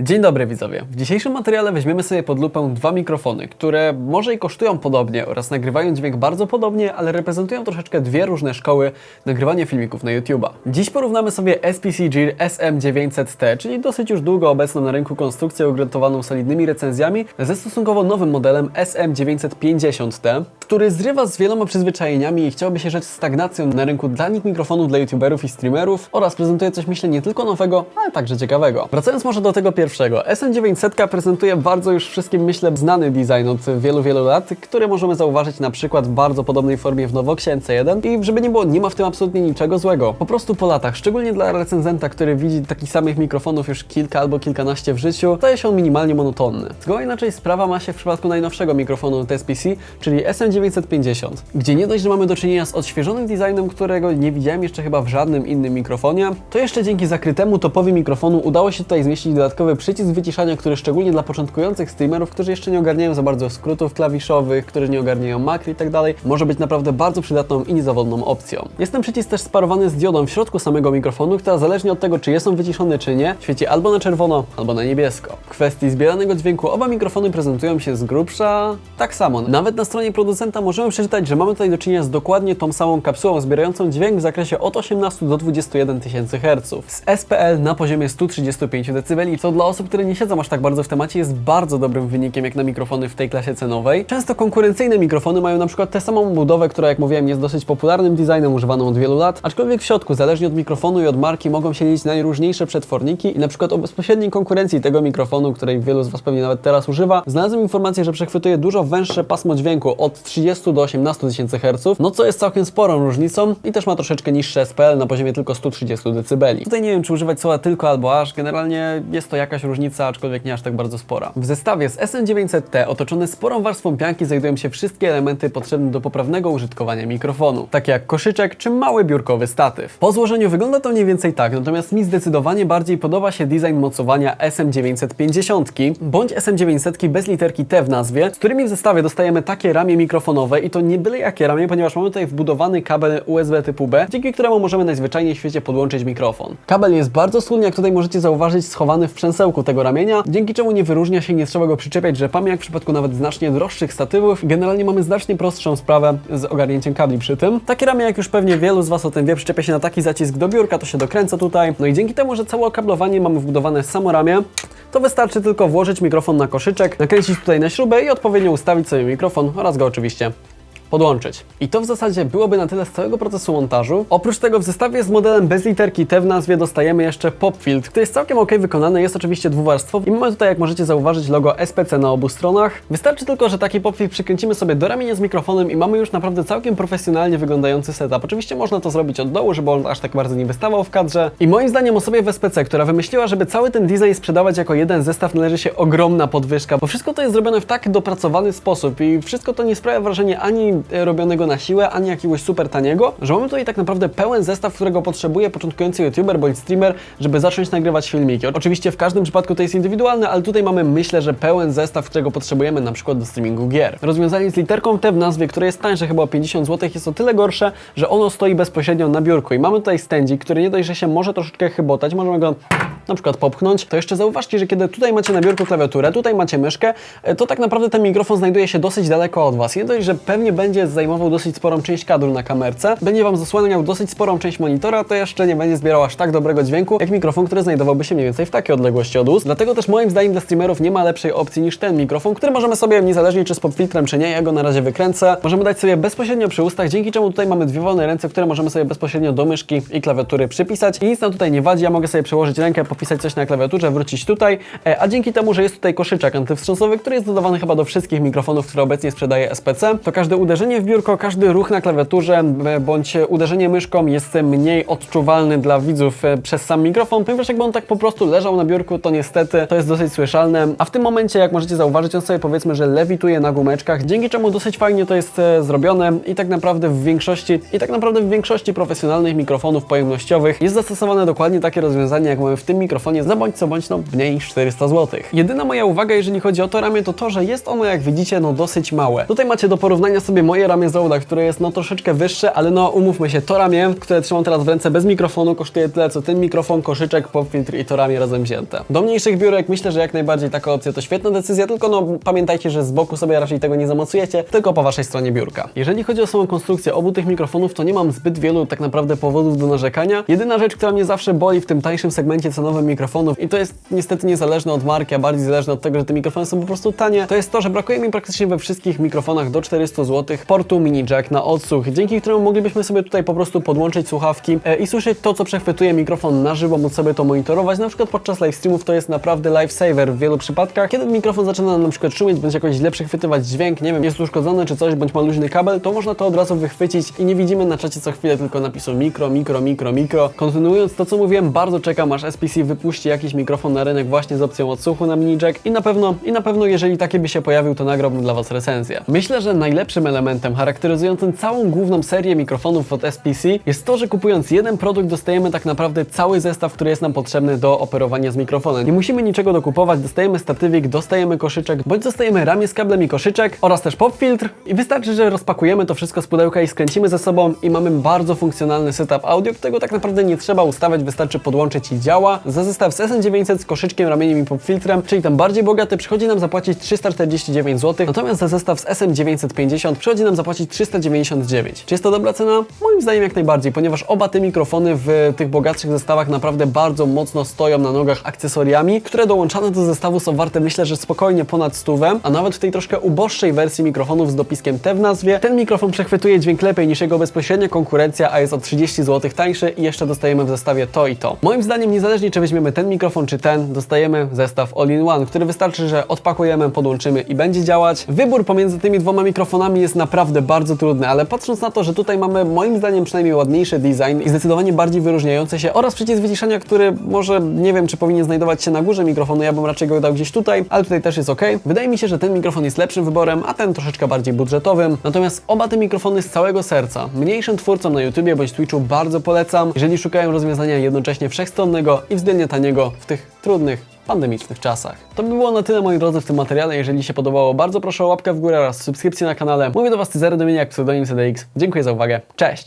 Dzień dobry widzowie. W dzisiejszym materiale weźmiemy sobie pod lupę dwa mikrofony, które może i kosztują podobnie oraz nagrywają dźwięk bardzo podobnie, ale reprezentują troszeczkę dwie różne szkoły nagrywania filmików na YouTube'a. Dziś porównamy sobie SPC Gear SM900T, czyli dosyć już długo obecną na rynku konstrukcję ogruntowaną solidnymi recenzjami, ze stosunkowo nowym modelem SM950T, który zrywa z wieloma przyzwyczajeniami i chciałoby się rzec stagnacją na rynku dla nich mikrofonów dla YouTuberów i streamerów oraz prezentuje coś myślę nie tylko nowego, ale także ciekawego. Wracając może do tego pierwszego, SM900 prezentuje bardzo już wszystkim myślę znany design od wielu, wielu lat, który możemy zauważyć na przykład w bardzo podobnej formie w Novoxie NC1 i żeby nie było, nie ma w tym absolutnie niczego złego. Po prostu po latach, szczególnie dla recenzenta, który widzi takich samych mikrofonów już kilka albo kilkanaście w życiu, staje się on minimalnie monotonny. Zgoła inaczej sprawa ma się w przypadku najnowszego mikrofonu od SPC, czyli SM950, gdzie nie dość, że mamy do czynienia z odświeżonym designem, którego nie widziałem jeszcze chyba w żadnym innym mikrofonie, to jeszcze dzięki zakrytemu topowi mikrofonu udało się tutaj zmieścić dodatkowy przycisk wyciszania, który szczególnie dla początkujących streamerów, którzy jeszcze nie ogarniają za bardzo skrótów klawiszowych, którzy nie ogarniają makry i tak może być naprawdę bardzo przydatną i niezawodną opcją. Jest ten przycisk też sparowany z diodą w środku samego mikrofonu, która zależnie od tego, czy jest on wyciszony, czy nie, świeci albo na czerwono, albo na niebiesko. W kwestii zbieranego dźwięku oba mikrofony prezentują się z grubsza tak samo. Nawet na stronie producenta możemy przeczytać, że mamy tutaj do czynienia z dokładnie tą samą kapsułą zbierającą dźwięk w zakresie od 18 do 21 tysięcy Hz. Z SPL na poziomie 135 dB, co dla osób, które nie siedzą aż tak bardzo w temacie, jest bardzo dobrym wynikiem jak na mikrofony w tej klasie cenowej. Często konkurencyjne mikrofony mają na przykład tę samą budowę, która jak mówiłem jest dosyć popularnym designem używaną od wielu lat, aczkolwiek w środku, zależnie od mikrofonu i od marki, mogą się liczyć najróżniejsze przetworniki i na przykład o bezpośredniej konkurencji tego mikrofonu, której wielu z Was pewnie nawet teraz używa, znalazłem informację, że przechwytuje dużo węższe pasmo dźwięku od 30 do 18 tysięcy Hz, no co jest całkiem sporą różnicą i też ma troszeczkę niższe SPL na poziomie tylko 130 dB. Tutaj nie wiem, czy używać słowa tylko albo aż, generalnie jest to jakaś różnica, aczkolwiek nie aż tak bardzo spora. W zestawie z SM900T otoczony sporą warstwą pianki znajdują się wszystkie elementy potrzebne do poprawnego użytkowania mikrofonu, takie jak koszyczek czy mały biurkowy statyw. Po złożeniu wygląda to mniej więcej tak, natomiast mi zdecydowanie bardziej podoba się design mocowania SM950 bądź SM900 bez literki T w nazwie, z którymi w zestawie dostajemy takie ramię mikrofonowe i to nie byle jakie ramię, ponieważ mamy tutaj wbudowany kabel USB typu B, dzięki któremu możemy najzwyczajniej w świecie podłączyć mikrofon. Kabel jest bardzo schludny, jak tutaj możecie zauważyć, schowany w przęsełku tego ramienia, dzięki czemu nie wyróżnia się nie trzeba go przyczepiać rzepami, jak w przypadku nawet znacznie droższych statywów. Generalnie mamy znacznie prostszą sprawę z ogarnięciem kabli przy tym. Takie ramię, jak już pewnie wielu z Was o tym wie, przyczepia się na taki zacisk do biurka, to się dokręca tutaj. No i dzięki temu, że całe okablowanie mamy wbudowane w samo ramię, to wystarczy tylko włożyć mikrofon na koszyczek, nakręcić tutaj na śrubę i odpowiednio ustawić sobie mikrofon oraz go oczywiście podłączyć. I to w zasadzie byłoby na tyle z całego procesu montażu. Oprócz tego w zestawie z modelem bez literki T w nazwie dostajemy jeszcze pop filtr, który jest całkiem ok wykonany, jest oczywiście dwuwarstwowy i mamy tutaj, jak możecie zauważyć, logo SPC na obu stronach. Wystarczy tylko, że taki pop filtr przykręcimy sobie do ramienia z mikrofonem i mamy już naprawdę całkiem profesjonalnie wyglądający setup. Oczywiście można to zrobić od dołu, żeby on aż tak bardzo nie wystawał w kadrze. I moim zdaniem osobie w SPC, która wymyśliła, żeby cały ten design sprzedawać jako jeden zestaw, należy się ogromna podwyżka, bo wszystko to jest zrobione w tak dopracowany sposób i wszystko to nie sprawia wrażenia ani robionego na siłę, ani jakiegoś super taniego, że mamy tutaj tak naprawdę pełen zestaw, którego potrzebuje początkujący youtuber bądź streamer, żeby zacząć nagrywać filmiki. Oczywiście w każdym przypadku to jest indywidualne, ale tutaj mamy myślę, że pełen zestaw, którego potrzebujemy na przykład do streamingu gier. Rozwiązanie z literką T w nazwie, które jest tańsze chyba o 50 zł, jest o tyle gorsze, że ono stoi bezpośrednio na biurku i mamy tutaj stędzik, który nie dość, że się może troszeczkę chybotać, możemy go na przykład popchnąć, to jeszcze zauważcie, że kiedy tutaj macie na biurku klawiaturę, tutaj macie myszkę, to tak naprawdę ten mikrofon znajduje się dosyć daleko od Was. Nie dość, że pewnie będzie zajmował dosyć sporą część kadru na kamerce, będzie Wam zasłaniał dosyć sporą część monitora, to jeszcze nie będzie zbierał aż tak dobrego dźwięku, jak mikrofon, który znajdowałby się mniej więcej w takiej odległości od ust. Dlatego też moim zdaniem dla streamerów nie ma lepszej opcji niż ten mikrofon, który możemy sobie, niezależnie czy z popfiltrem, czy nie, ja go na razie wykręcę, możemy dać sobie bezpośrednio przy ustach, dzięki czemu tutaj mamy dwie wolne ręce, które możemy sobie bezpośrednio do myszki i klawiatury przypisać i nic nam tutaj nie wadzi, ja mogę sobie przełożyć rękę, popisać coś na klawiaturze, wrócić tutaj, e, a dzięki temu, że jest tutaj koszyczek antywstrząsowy, który jest dodawany chyba do wszystkich mikrofonów, które obecnie sprzedaje SPC, to każde uderzenie w biurko, każdy ruch na klawiaturze e, bądź uderzenie myszką jest mniej odczuwalny dla widzów e, przez sam mikrofon, ponieważ jakby on tak po prostu leżał na biurku, to niestety to jest dosyć słyszalne, a w tym momencie, jak możecie zauważyć, on sobie powiedzmy, że lewituje na gumeczkach, dzięki czemu dosyć fajnie to jest zrobione i tak naprawdę w większości, i tak naprawdę w większości profesjonalnych mikrofonów pojemnościowych jest zastosowane dokładnie takie rozwiązanie, jak mamy w tym mikrofonie za bądź co bądź no mniej niż 400 zł. Jedyna moja uwaga, jeżeli chodzi o to ramię, to to, że jest ono, jak widzicie, no dosyć małe. Tutaj macie do porównania sobie moje ramię z Roda, które jest no troszeczkę wyższe, ale no umówmy się, to ramię, które trzymam teraz w ręce bez mikrofonu, kosztuje tyle, co ten mikrofon, koszyczek, popfiltr i to ramię razem wzięte. Do mniejszych biurek myślę, że jak najbardziej taka opcja to świetna decyzja, tylko no pamiętajcie, że z boku sobie raczej tego nie zamocujecie, tylko po waszej stronie biurka. Jeżeli chodzi o samą konstrukcję obu tych mikrofonów, to nie mam zbyt wielu tak naprawdę powodów do narzekania. Jedyna rzecz, która mnie zawsze boli w tym tańszym segmencie cenowym mikrofonów i to jest niestety niezależne od marki, a bardziej zależne od tego, że te mikrofony są po prostu tanie, to jest to, że brakuje mi praktycznie we wszystkich mikrofonach do 400 zł portu mini jack na odsłuch, dzięki któremu moglibyśmy sobie tutaj po prostu podłączyć słuchawki e, i słyszeć to, co przechwytuje mikrofon na żywo, móc sobie to monitorować. Na przykład podczas live streamów to jest naprawdę lifesaver w wielu przypadkach. Kiedy mikrofon zaczyna nam na przykład szumieć, bądź jakoś źle przechwytywać dźwięk, nie wiem, jest uszkodzony czy coś, bądź ma luźny kabel, to można to od razu wychwycić i nie widzimy na czacie co chwilę tylko napisu mikro, mikro, mikro, mikro. Kontynuując to, co mówiłem, bardzo czekam aż SPC wypuści jakiś mikrofon na rynek właśnie z opcją odsłuchu na mini jack i na pewno, i na pewno jeżeli taki by się pojawił, to nagrałbym dla Was recenzję. Myślę, że najlepszym elementem charakteryzującym całą główną serię mikrofonów od SPC jest to, że kupując jeden produkt dostajemy tak naprawdę cały zestaw, który jest nam potrzebny do operowania z mikrofonem. Nie musimy niczego dokupować, dostajemy statywik, dostajemy koszyczek, bądź dostajemy ramię z kablem i koszyczek oraz też pop filtr i wystarczy, że rozpakujemy to wszystko z pudełka i skręcimy ze sobą i mamy bardzo funkcjonalny setup audio, którego tak naprawdę nie trzeba ustawiać, wystarczy podłączyć i działa. Za zestaw z SM900 z koszyczkiem, ramieniem i pop filtrem, czyli tam bardziej bogaty, przychodzi nam zapłacić 349 zł, natomiast za zestaw z SM950 przychodzi nam zapłacić 399. Czy jest to dobra cena? Moim zdaniem jak najbardziej, ponieważ oba te mikrofony w tych bogatszych zestawach naprawdę bardzo mocno stoją na nogach akcesoriami, które dołączane do zestawu są warte myślę, że spokojnie ponad stówę, a nawet w tej troszkę uboższej wersji mikrofonów z dopiskiem T w nazwie, ten mikrofon przechwytuje dźwięk lepiej niż jego bezpośrednia konkurencja, a jest o 30 zł tańszy i jeszcze dostajemy w zestawie to i to. Moim zdaniem niezależnie czy weźmiemy ten mikrofon czy ten, dostajemy zestaw all-in-one, który wystarczy, że odpakujemy, podłączymy i będzie działać. Wybór pomiędzy tymi dwoma mikrofonami jest naprawdę bardzo trudny, ale patrząc na to, że tutaj mamy moim zdaniem przynajmniej ładniejszy design i zdecydowanie bardziej wyróżniający się oraz przycisk wyciszenia, który może nie wiem czy powinien znajdować się na górze mikrofonu, ja bym raczej go dał gdzieś tutaj, ale tutaj też jest ok. Wydaje mi się, że ten mikrofon jest lepszym wyborem, a ten troszeczkę bardziej budżetowym. Natomiast oba te mikrofony z całego serca mniejszym twórcom na YouTubie bądź Twitchu bardzo polecam, jeżeli szukają rozwiązania jednocześnie wszechstronnego i względnie taniego w tych trudnych pandemicznych czasach. To by było na tyle moi drodzy w tym materiale. Jeżeli się podobało, bardzo proszę o łapkę w górę oraz subskrypcję na kanale. Mówię do Was Cezary Dominiak, pseudonim CDX. Dziękuję za uwagę. Cześć!